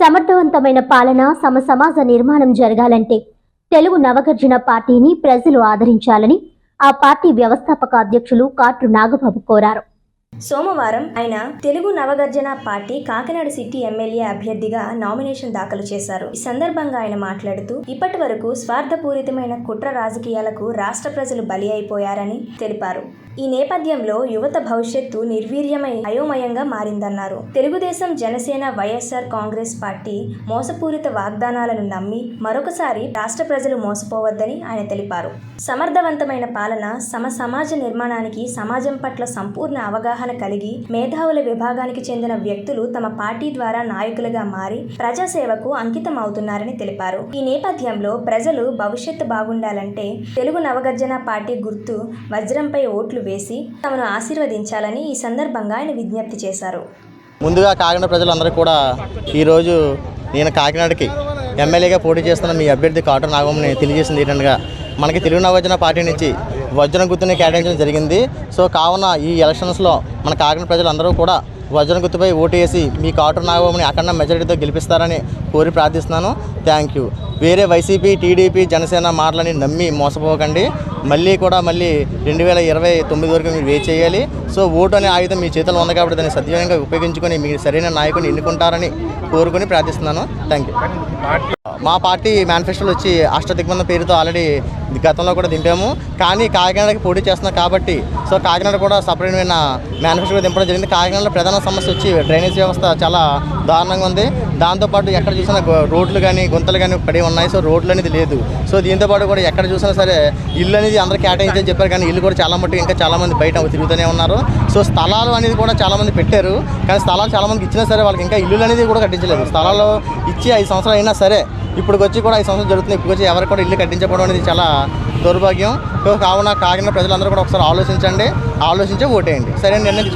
సమర్థవంతమైన పాలన సమ సమాజ నిర్మాణం జరగాలంటే తెలుగు నవగర్జన పార్టీని ప్రజలు ఆదరించాలని ఆ పార్టీ వ్యవస్థాపక అధ్యక్షులు కాట్రు నాగబాబు కోరారు. సోమవారం ఆయన Telugu Navagarjana party Kakinada city MLA అభ్యర్థిగా నామినేషన్ దాఖలు చేశారు. ఈ సందర్భంగా ఆయన మాట్లాడుతూ ఇప్పటి వరకు స్వార్థపూరితమైన కుట్ర రాజకీయాలకు రాష్ట్ర ప్రజలు బలి అయిపోయారని తెలిపారు. ఈ నేపథ్యంలో యువత భవిష్యత్తు నిర్వీర్యమై అయోమయంగా మారిందన్నారు. తెలుగుదేశం జనసేన వైఎస్ఆర్ కాంగ్రెస్ పార్టీ మోసపూరిత వాగ్దానాలను నమ్మి మరొకసారి రాష్ట్ర ప్రజలు మోసపోవద్దని ఆయన తెలిపారు. సమర్థవంతమైన పాలన సమ సమాజ నిర్మాణానికి సమాజం పట్ల సంపూర్ణ అవగాహన కలిగి మేధావుల విభాగానికి చెందిన వ్యక్తులు తమ పార్టీ ద్వారా నాయకులుగా మారి ప్రజాసేవకు అంకితం అవుతున్నారని తెలిపారు. ఈ నేపథ్యంలో ప్రజలు భవిష్యత్తు బాగుండాలంటే తెలుగు నవగర్జన పార్టీ గుర్తు వజ్రంపై ఓట్లు వేసి తమను ఆశీర్వదించాలని ఈ సందర్భంగా ఆయన విజ్ఞప్తి చేశారు. ముందుగా కాకినాడ ప్రజలందరూ కూడా ఈరోజు నేను కాకినాడకి ఎమ్మెల్యేగా పోటీ చేస్తున్న మీ అభ్యర్థి కాటన్ నాగమ్మని తెలియజేసింది ఏంటనగా మనకి తెలుగు నవజన పార్టీ నుంచి వజ్ర గుర్తుని కేటాయించడం జరిగింది. సో కావున ఈ ఎలక్షన్స్లో మన కాకినాడ ప్రజలందరూ కూడా వజ్ర గుర్తుపై ఓటు వేసి మీ కాటన్ నాగమ్మని అఖండ మెజారిటీతో గెలిపిస్తారని కోరి ప్రార్థిస్తున్నాను. Thank you. వేరే వైసీపీ టీడీపీ జనసేన మాటలని నమ్మి మోసపోకండి. మళ్ళీ కూడా మళ్ళీ రెండు వేల ఇరవై తొమ్మిది వరకు మీరు వే చేయాలి. సో ఓటు అనే ఆయుధం మీ చేతిలో ఉంది కాబట్టి దాన్ని సద్వినియోగంగా ఉపయోగించుకొని మీరు సరైన నాయకుని ఎన్నుకుంటారని కోరుకుని ప్రార్థిస్తున్నాను. థ్యాంక్ యూ మా పార్టీ మేనిఫెస్టోలు వచ్చి అష్టదిగ్బంధ పేరుతో ఆల్రెడీ గతంలో కూడా దింపాము. కానీ కాకినాడకి పోటీ చేస్తున్నాం కాబట్టి సో కాకినాడ కూడా సపరేట్మైన మేనిఫెస్టో దింపడం జరిగింది. కాకినాడలో ప్రధాన సమస్య వచ్చి డ్రైనేజ్ వ్యవస్థ చాలా దారుణంగా ఉంది. దాంతోపాటు ఎక్కడ చూసినా రోడ్లు కానీ గుంతలు కానీ పడి ఉన్నాయి సో రోడ్లు అనేది లేదు. సో దీంతో పాటు కూడా ఎక్కడ చూసినా సరే ఇల్లు అనేది అందరూ కేటాయించని చెప్పారు కానీ ఇల్లు కూడా చాలా మట్టుకు ఇంకా చాలా మంది బయట తిరుగుతూనే ఉన్నారు. సో స్థలాలు అనేది కూడా చాలా మంది పెట్టారు కానీ స్థలాలు చాలా మందికి ఇచ్చినా సరే వాళ్ళకి ఇంకా ఇల్లు అనేది కూడా కట్టించలేదు. స్థలాలు ఇచ్చి ఐదు సంవత్సరాలు అయినా సరే ఇప్పుడు వచ్చి కూడా ఐదు సంవత్సరాలు జరుగుతుంది ఇప్పుడు వచ్చి ఎవరికి కూడా ఇల్లు కట్టించకపోవడం అనేది చాలా దౌర్భాగ్యం. సో కావున కాకినాడ ప్రజలందరూ కూడా ఒకసారి ఆలోచించండి ఆలోచించి ఓటేయండి. సరే నిర్ణయం